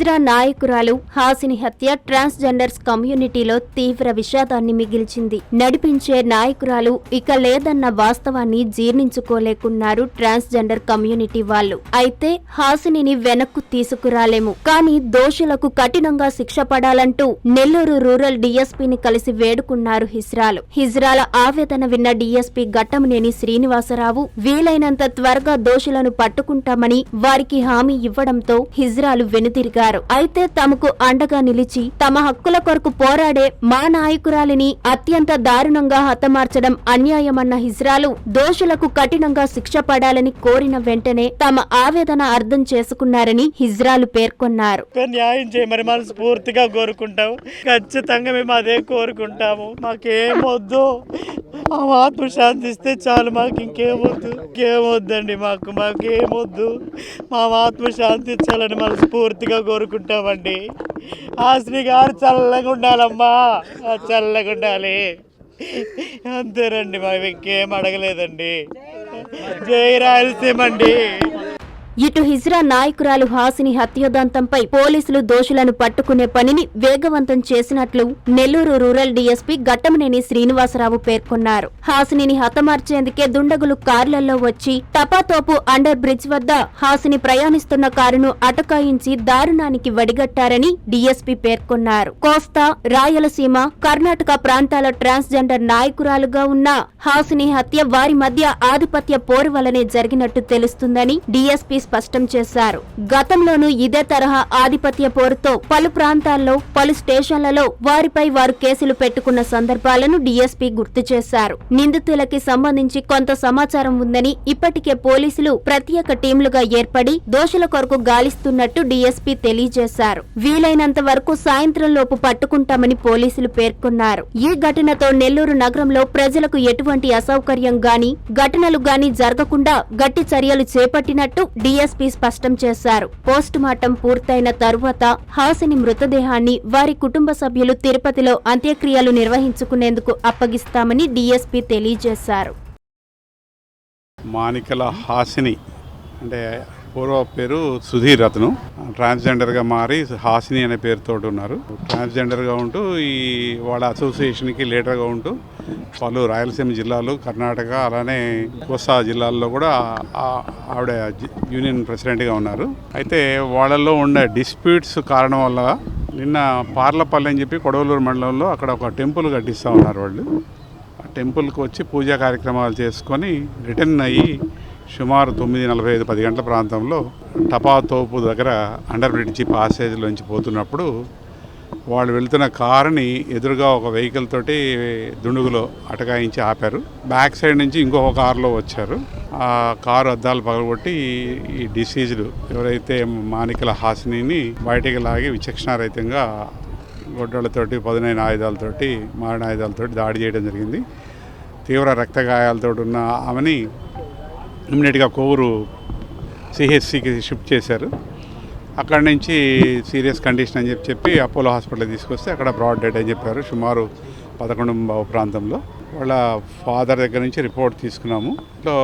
హిజ్రా నాయకురాలు హాసిని హత్య ట్రాన్స్జెండర్స్ కమ్యూనిటీలో తీవ్ర విషాదాన్ని మిగిల్చింది. నడిపించే నాయకురాలు ఇక లేదన్న వాస్తవాన్ని జీర్ణించుకోలేకున్నారు ట్రాన్స్జెండర్ కమ్యూనిటీ వాళ్ళు. అయితే హాసినిని వెనక్కు తీసుకురాలేము. కానీ దోషులకు కఠినంగా శిక్ష పడాలంటూ నెల్లూరు రూరల్ డీఎస్పీని కలిసి వేడుకున్నారు హిజ్రాలు. హిజ్రాల ఆవేదన విన్న డీఎస్పీ ఘట్టంనేని శ్రీనివాసరావు వీలైనంత త్వరగా దోషులను పట్టుకుంటామని వారికి హామీ ఇవ్వడంతో హిజ్రాలు వెనుతిరిగారు అయితే తమకు అండగా నిలిచి తమ హక్కుల కొరకు పోరాడే మా నాయకురాలిని అత్యంత దారుణంగా హతమార్చడం అన్యాయమన్న హిజ్రాలు దోషులకు కఠినంగా శిక్ష పడాలని కోరిన వెంటనే తమ ఆవేదన అర్థం చేసుకున్నారని హిజ్రాలు పేర్కొన్నారు. న్యాయం చేయమని మనస్ఫూర్తిగా కోరుకుంటాము ఖచ్చితంగా మేము అదే కోరుకుంటాము. మాకేమొద్దు మా ఆత్మ శాంతిస్తే చాలు మాకు ఇంకేమొద్దు ఇంకేమొద్దండి మాకు మాకేమొద్దు. మా ఆత్మ శాంతించాలని మనస్ఫూర్తిగా కోరుకుంటామండి. ఆశ్రీ గారు చల్లగా ఉండాలమ్మా చల్లగా ఉండాలి. అంతేనండి మేము ఇంకేం అడగలేదండి. జై రాయలసీమ అండి. ఇటు హిజ్రా నాయకురాలు హాసిని హత్యోదంతంపై పోలీసులు దోషులను పట్టుకునే పనిని వేగవంతం చేసినట్లు నెల్లూరు రూరల్ డీఎస్పీ గట్టమనేని శ్రీనివాసరావు పేర్కొన్నారు. హాసినిని హతమార్చేందుకే దుండగులు కార్లలో వచ్చి టపాతోపు అండర్ బ్రిడ్జ్ వద్ద హాసిని ప్రయాణిస్తున్న కారును అటకాయించి దారుణానికి వడిగట్టారని డీఎస్పీ పేర్కొన్నారు. కోస్తా రాయలసీమ కర్ణాటక ప్రాంతాల ట్రాన్స్జెండర్ నాయకురాలుగా ఉన్న హాసిని హత్య వారి మధ్య ఆధిపత్య పోరు వలనే జరిగినట్టు తెలుస్తుందని డీఎస్పీ స్పష్టం చేశారు. గతంలోనూ ఇదే తరహా ఆధిపత్య పోరుతో పలు ప్రాంతాల్లో పలు స్టేషన్లలో వారిపై వారు కేసులు పెట్టుకున్న సందర్భాలను డీఎస్పీ గుర్తు చేశారు. నిందితులకి సంబంధించి కొంత సమాచారం ఉందని ఇప్పటికే పోలీసులు ప్రత్యేక టీంలుగా ఏర్పడి దోషుల కొరకు గాలిస్తున్నట్టు డీఎస్పీ తెలియజేశారు. వీలైనంత వరకు సాయంత్రం లోపు పట్టుకుంటామని పోలీసులు పేర్కొన్నారు. ఈ ఘటనతో నెల్లూరు నగరంలో ప్రజలకు ఎటువంటి అసౌకర్యం గాని ఘటనలు గాని జరగకుండా గట్టి చర్యలు చేపట్టినట్టు డీఎస్పీ స్పష్టం చేశారు. పోస్ట్ మార్టం పూర్తయిన తరువాత హాసిని మృతదేహాన్ని వారి కుటుంబ సభ్యులు తిరుపతిలో అంత్యక్రియలు నిర్వహించుకునేందుకు అప్పగిస్తామని డీఎస్పీ తెలియజేశారు. మానికల హాసిని అంటే పూర్వ పేరు సుధీర్ అతను. ట్రాన్స్జెండర్గా మారి హాసిని అనే పేరుతో ఉన్నారు. ట్రాన్స్జెండర్గా ఉంటూ ఈ వాళ్ళ అసోసియేషన్కి లీడర్గా ఉంటూ పలు రాయలసీమ జిల్లాలు కర్ణాటక అలానే కోస్తా జిల్లాల్లో కూడా ఆవిడ యూనియన్ ప్రెసిడెంట్గా ఉన్నారు. అయితే వాళ్ళల్లో ఉండే డిస్ప్యూట్స్ కారణం వల్ల నిన్న పార్లపల్లి అని చెప్పి కొడవలూరు మండలంలో అక్కడ ఒక టెంపుల్ కట్టిస్తూ ఉన్నారు వాళ్ళు. ఆ టెంపుల్కి వచ్చి పూజా కార్యక్రమాలు చేసుకొని రిటర్న్ అయ్యి సుమారు తొమ్మిది నలభై ఐదు పది గంటల ప్రాంతంలో టపాతోపు దగ్గర అండర్ బ్రిడ్జి పాసేజ్లోంచి పోతున్నప్పుడు వాళ్ళు వెళ్తున్న కారుని ఎదురుగా ఒక వెహికల్ తోటి దుండుగులో అటకాయించి ఆపారు. బ్యాక్ సైడ్ నుంచి ఇంకొక కారులో వచ్చారు. ఆ కారు అద్దాలు పగలగొట్టి ఈ డిసీజ్డ్ ఎవరైతే మానికల హాసినిని బయటికి లాగి విచక్షణారహితంగా గొడ్డలతోటి పదునైన ఆయుధాలతోటి మారణ ఆయుధాలతోటి దాడి చేయడం జరిగింది. తీవ్ర రక్తగాయాలతోటి ఉన్న ఆమెని ఇమ్మీడియట్గా కోవూరు సిహెచ్సికి షిఫ్ట్ చేశారు. అక్కడ నుంచి సీరియస్ కండిషన్ అని చెప్పి చెప్పి అపోలో హాస్పిటల్ తీసుకొస్తే అక్కడ బ్రాడ్ డెడ్ అని చెప్పారు. సుమారు పదకొండు ప్రాంతంలో. వాళ్ళ ఫాదర్ దగ్గర నుంచి రిపోర్ట్ తీసుకున్నాము. సో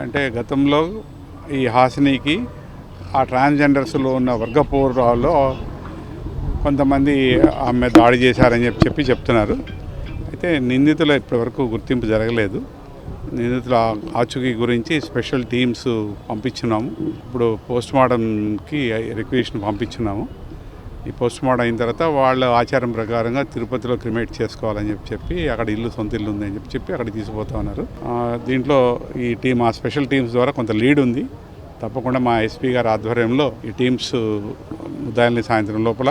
అంటే గతంలో ఈ హాసినికి ఆ ట్రాన్స్జెండర్స్లో ఉన్న వర్గపూర్వాల్లో కొంతమంది ఆమె దాడి చేశారని చెప్పి చెప్పి చెప్తున్నారు. అయితే నిందితుల ఇప్పటివరకు గుర్తింపు జరగలేదు. నిందితుల ఆచూకీ గురించి స్పెషల్ టీమ్స్ పంపించున్నాము. ఇప్పుడు పోస్ట్ మార్టంకి రిక్వెషన్ పంపించున్నాము. ఈ పోస్ట్ మార్టం అయిన తర్వాత వాళ్ళ ఆచారం ప్రకారంగా తిరుపతిలో క్రిమేట్ చేసుకోవాలని చెప్పి చెప్పి అక్కడ ఇల్లు సొంత ఇల్లు ఉంది అని చెప్పి చెప్పి అక్కడ తీసుకుపోతా ఉన్నారు. దీంట్లో ఈ టీం ఆ స్పెషల్ టీమ్స్ ద్వారా కొంత లీడ్ ఉంది. తప్పకుండా మా ఎస్పీ గారి ఆధ్వర్యంలో ఈ టీమ్స్ ఉదయాన్నే సాయంత్రం లోపల